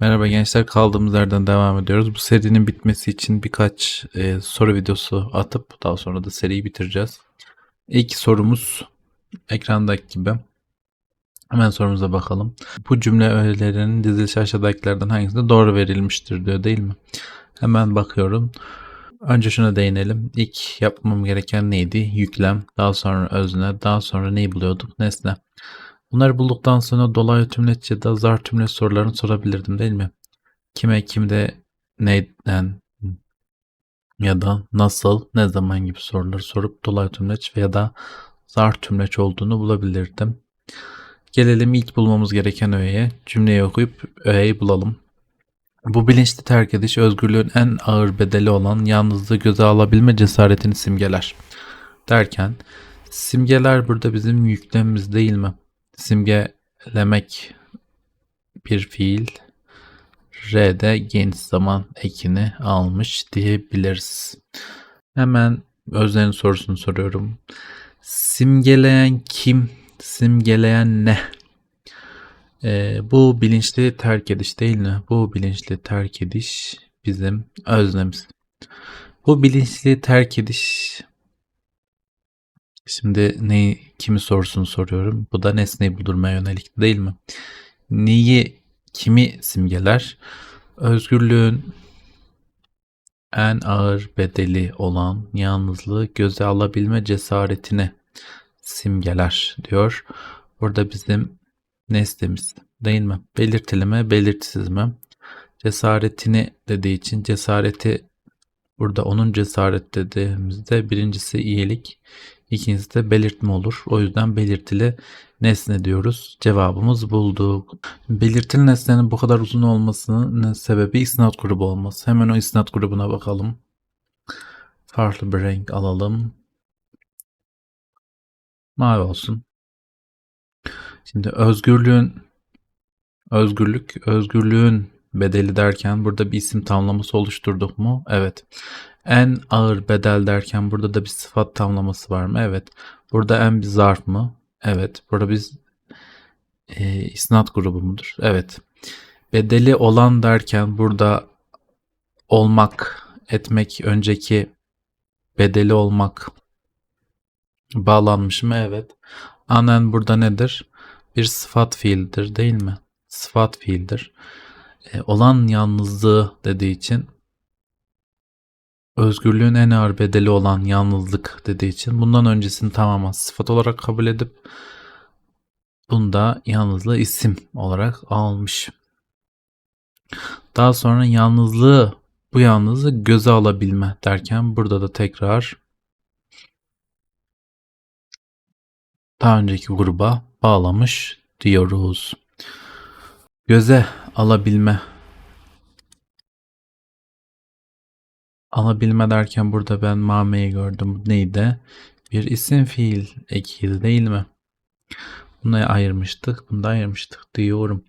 Merhaba gençler kaldığımız yerden devam ediyoruz. Bu serinin bitmesi için birkaç e, soru videosu atıp daha sonra da seriyi bitireceğiz. İlk sorumuz ekrandaki gibi. Hemen sorumuza bakalım. Bu cümle öğelerinin dizilişi aşağıdakilerden hangisinde doğru verilmiştir diyor değil mi? Hemen bakıyorum. Önce şuna değinelim. İlk yapmam gereken neydi? Yüklem, daha sonra özne, daha sonra neyi buluyorduk? Nesne. Bunları bulduktan sonra dolaylı tümleç ya da zar tümleç sorularını sorabilirdim değil mi? Kime, kimde, neyden ya da nasıl, ne zaman gibi soruları sorup dolaylı tümleç veya da zar tümleç olduğunu bulabilirdim. Gelelim ilk bulmamız gereken öğeye. Cümleyi okuyup öğeyi bulalım. Bu bilinçli terk ediş özgürlüğün en ağır bedeli olan yalnızlığı göze alabilme cesaretini simgeler. Derken simgeler burada bizim yüklemimiz değil mi? Simgelemek bir fiil. R'de geniş zaman ekini almış diyebiliriz. Hemen Özden'in sorusunu soruyorum. Simgeleyen kim? Simgeleyen ne? Ee, bu bilinçli terk ediş değil mi? Bu bilinçli terk ediş bizim öznemiz. Bu bilinçli terk ediş Şimdi ne kimi sorusunu soruyorum. Bu da nesneyi buldurmaya yönelik değil mi? Neyi kimi simgeler? Özgürlüğün en ağır bedeli olan yalnızlığı göze alabilme cesaretini simgeler diyor. Burada bizim nesnemiz değil mi? Belirtili mi, belirtisiz mi? Cesaretini dediği için cesareti burada onun cesaret dediğimizde birincisi iyilik, ikincisi de belirtme olur. O yüzden belirtili nesne diyoruz. Cevabımız bulduk. Belirtili nesnenin bu kadar uzun olmasının sebebi isnat grubu olması. Hemen o isnat grubuna bakalım. Farklı bir renk alalım. Mavi olsun. Şimdi özgürlüğün özgürlük, özgürlüğün bedeli derken burada bir isim tamlaması oluşturduk mu? Evet. En ağır bedel derken burada da bir sıfat tamlaması var mı? Evet. Burada en bir zarf mı? Evet. Burada biz e, isnat grubu mudur? Evet. Bedeli olan derken burada olmak, etmek, önceki bedeli olmak bağlanmış mı? Evet. Anen burada nedir? Bir sıfat fiildir değil mi? Sıfat fiildir. E, olan yalnızlığı dediği için özgürlüğün en ağır bedeli olan yalnızlık dediği için bundan öncesini tamamen sıfat olarak kabul edip bunda yalnızlığı isim olarak almış. Daha sonra yalnızlığı bu yalnızlığı göze alabilme derken burada da tekrar daha önceki gruba bağlamış diyoruz. Göze alabilme. Alabilme derken burada ben mameyi gördüm. Neydi? Bir isim fiil ekiydi değil mi? Bunu ayırmıştık. Bunu da ayırmıştık diyorum.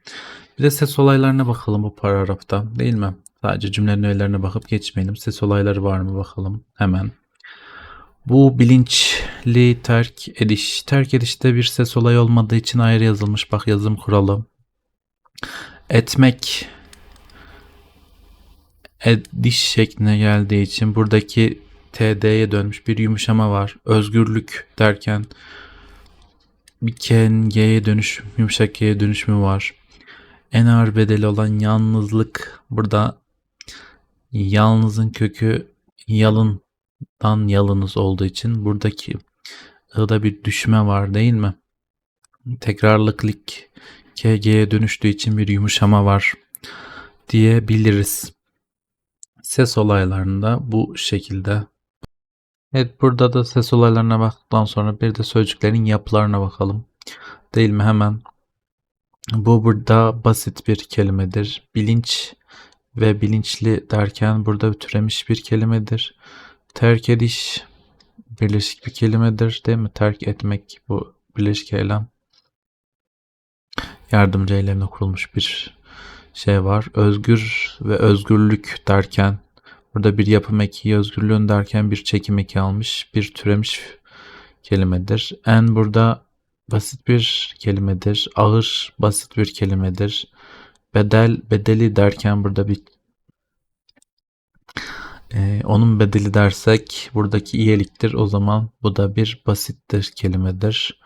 Bir de ses olaylarına bakalım bu paragrafta değil mi? Sadece cümlenin öğelerine bakıp geçmeyelim. Ses olayları var mı bakalım hemen. Bu bilinçli terk ediş. Terk edişte bir ses olayı olmadığı için ayrı yazılmış. Bak yazım kuralı. Etmek ediş şekline geldiği için buradaki TD'ye dönmüş bir yumuşama var. Özgürlük derken bir K'nin G'ye dönüş, yumuşak G'ye dönüşümü var. En ağır bedeli olan yalnızlık. Burada yalnızın kökü yalından yalınız olduğu için buradaki ı'da bir düşme var değil mi? Tekrarlıklık KG'ye dönüştüğü için bir yumuşama var diyebiliriz. Ses olaylarında bu şekilde. Evet burada da ses olaylarına baktıktan sonra bir de sözcüklerin yapılarına bakalım. Değil mi hemen? Bu burada basit bir kelimedir. Bilinç ve bilinçli derken burada türemiş bir kelimedir. Terk ediş birleşik bir kelimedir değil mi? Terk etmek bu birleşik eylem. Yardımcı eylemle kurulmuş bir şey var. Özgür ve özgürlük derken burada bir yapım eki, özgürlüğün derken bir çekim eki almış, bir türemiş kelimedir. En burada basit bir kelimedir. Ağır basit bir kelimedir. bedel bedeli derken burada bir e, onun bedeli dersek buradaki iyiliktir. O zaman bu da bir basittir kelimedir.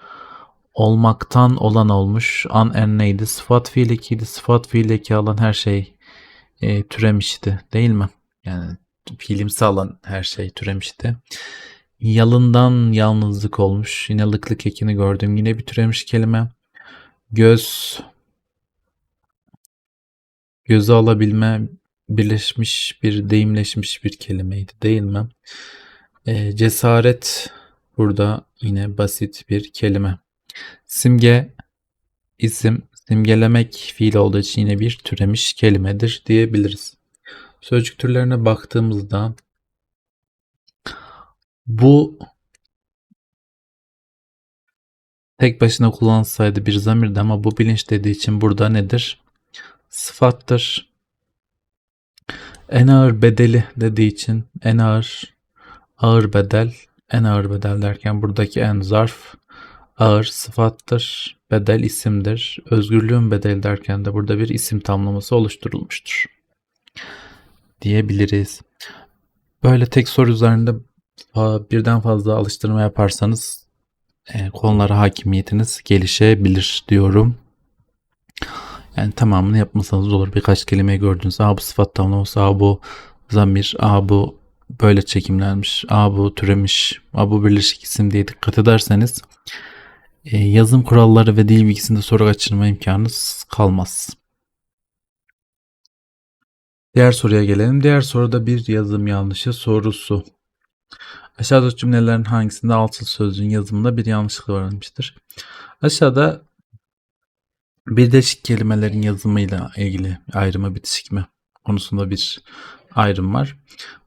Olmaktan olan olmuş. An en neydi? Sıfat fiil ekiydi. Sıfat fiil eki alan her şey e, türemişti. Değil mi? Yani fiilimsi alan her şey türemişti. Yalından yalnızlık olmuş. Yine lıklık ekini gördüm. Yine bir türemiş kelime. Göz göze alabilme birleşmiş bir deyimleşmiş bir kelimeydi değil mi? E, cesaret burada yine basit bir kelime. Simge isim simgelemek fiil olduğu için yine bir türemiş kelimedir diyebiliriz. Sözcük türlerine baktığımızda bu tek başına kullansaydı bir zamirdi ama bu bilinç dediği için burada nedir? Sıfattır. En ağır bedeli dediği için en ağır ağır bedel en ağır bedel derken buradaki en zarf ağır sıfattır. Bedel isimdir. Özgürlüğün bedeli derken de burada bir isim tamlaması oluşturulmuştur. Diyebiliriz. Böyle tek soru üzerinde birden fazla alıştırma yaparsanız e, konulara hakimiyetiniz gelişebilir diyorum. Yani tamamını yapmasanız olur. Birkaç kelime gördünüz. Aa bu sıfat tamlaması, aa bu zamir, aa bu böyle çekimlenmiş, aa bu türemiş, aa bu birleşik isim diye dikkat ederseniz yazım kuralları ve dil bilgisinde soru kaçırma imkanınız kalmaz. Diğer soruya gelelim. Diğer soruda bir yazım yanlışı sorusu. Aşağıdaki cümlelerin hangisinde altılı sözcüğün yazımında bir yanlışlık öğrenmiştir? Aşağıda birleşik kelimelerin yazımıyla ilgili ayrımı bitişik mi konusunda bir ayrım var.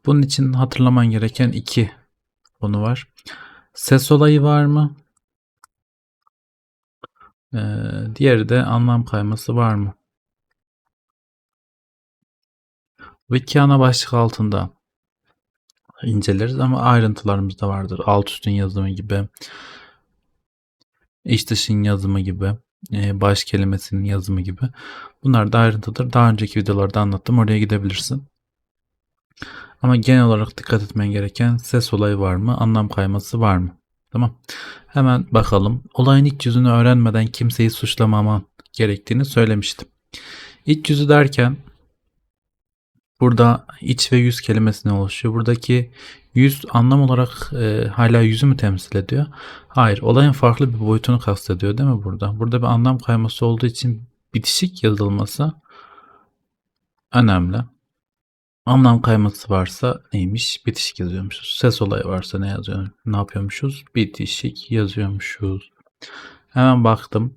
Bunun için hatırlaman gereken iki konu var. Ses olayı var mı? Ee, diğeri de anlam kayması var mı? Bu iki ana başlık altında inceleriz ama ayrıntılarımız da vardır. Alt üstün yazımı gibi, iç dışın yazımı gibi, e, baş kelimesinin yazımı gibi. Bunlar da ayrıntıdır. Daha önceki videolarda anlattım. Oraya gidebilirsin. Ama genel olarak dikkat etmen gereken ses olayı var mı, anlam kayması var mı? Tamam. Hemen bakalım. Olayın iç yüzünü öğrenmeden kimseyi suçlamaman gerektiğini söylemiştim. İç yüzü derken burada iç ve yüz kelimesine oluşuyor. Buradaki yüz anlam olarak e, hala yüzü mü temsil ediyor? Hayır. Olayın farklı bir boyutunu kastediyor değil mi burada? Burada bir anlam kayması olduğu için bitişik yazılması önemli. Anlam kayması varsa neymiş? Bitişik yazıyormuşuz. Ses olayı varsa ne yazıyor? Ne yapıyormuşuz? Bitişik yazıyormuşuz. Hemen baktım.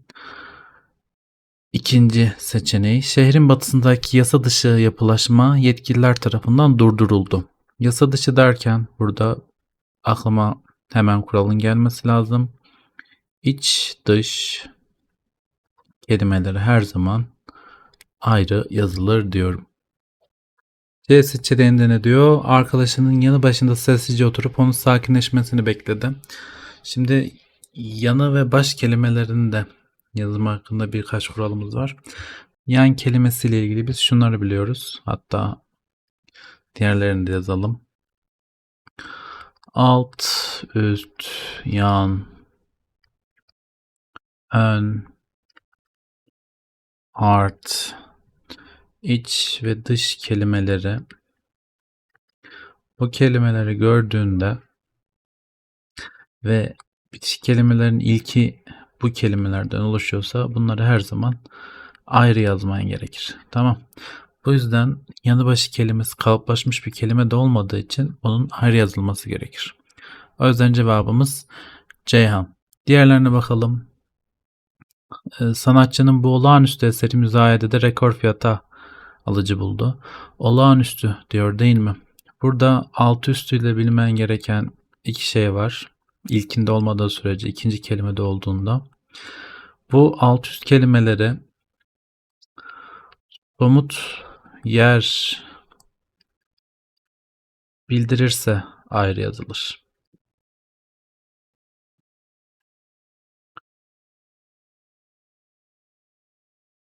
İkinci seçeneği şehrin batısındaki yasa dışı yapılaşma yetkililer tarafından durduruldu. Yasa dışı derken burada aklıma hemen kuralın gelmesi lazım. İç dış kelimeleri her zaman ayrı yazılır diyorum. C seçeneğinde ne diyor? Arkadaşının yanı başında sessizce oturup onun sakinleşmesini bekledi. Şimdi yanı ve baş kelimelerinde yazım hakkında birkaç kuralımız var. Yan kelimesiyle ilgili biz şunları biliyoruz. Hatta diğerlerini de yazalım. Alt, üst, yan, ön, art, iç ve dış kelimeleri bu kelimeleri gördüğünde ve bitişik kelimelerin ilki bu kelimelerden oluşuyorsa bunları her zaman ayrı yazman gerekir. Tamam. Bu yüzden yanı başı kelimesi kalıplaşmış bir kelime de olmadığı için onun ayrı yazılması gerekir. O yüzden cevabımız Ceyhan. Diğerlerine bakalım. Ee, sanatçının bu olağanüstü eseri müzayedede rekor fiyata alıcı buldu. Olağanüstü diyor değil mi? Burada alt üstüyle bilmen gereken iki şey var. İlkinde olmadığı sürece ikinci kelimede olduğunda. Bu alt üst kelimeleri somut yer bildirirse ayrı yazılır.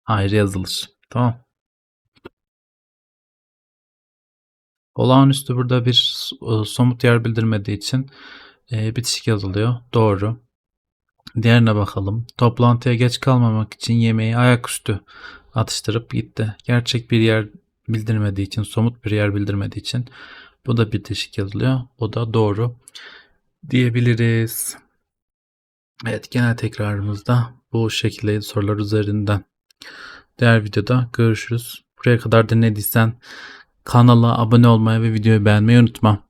Ayrı yazılır. Tamam. Olağanüstü burada bir e, somut yer bildirmediği için e, bitişik yazılıyor. Doğru. Diğerine bakalım. Toplantıya geç kalmamak için yemeği ayaküstü atıştırıp gitti. Gerçek bir yer bildirmediği için, somut bir yer bildirmediği için bu da bitişik yazılıyor. O da doğru diyebiliriz. Evet genel tekrarımızda bu şekilde sorular üzerinden. Diğer videoda görüşürüz. Buraya kadar dinlediysen kanala abone olmayı ve videoyu beğenmeyi unutma.